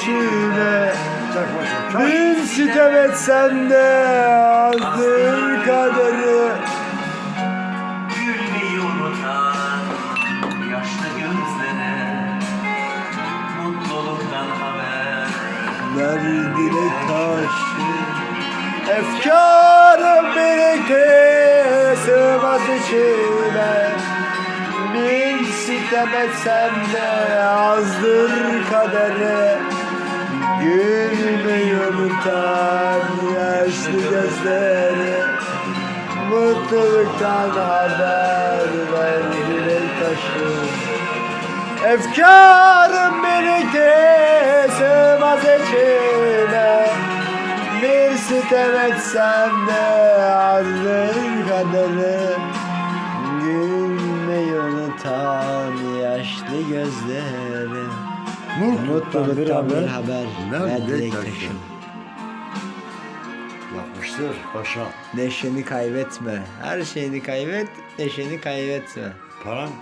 içine. Bin sitem etsem de azdır kaderi Gülmeyi unutan yaşlı gözlere Mutluluktan haber. Derdine karşı Efkarım birikti sığmaz içime Bir sitem etsem de azdır kadere Unutan yaşlı gözleri Mutluluktan haber ver dilek taşı Efkarım birikti sığmaz içine Bir sitem etsem de azdır kaderi Gülmeyi unutan yaşlı gözleri Mutluluktan bir haber Ver ver dilek taşı. Yapmıştır. Paşa. Neşeni kaybetme. Her şeyini kaybet Neşeni kaybetme. Param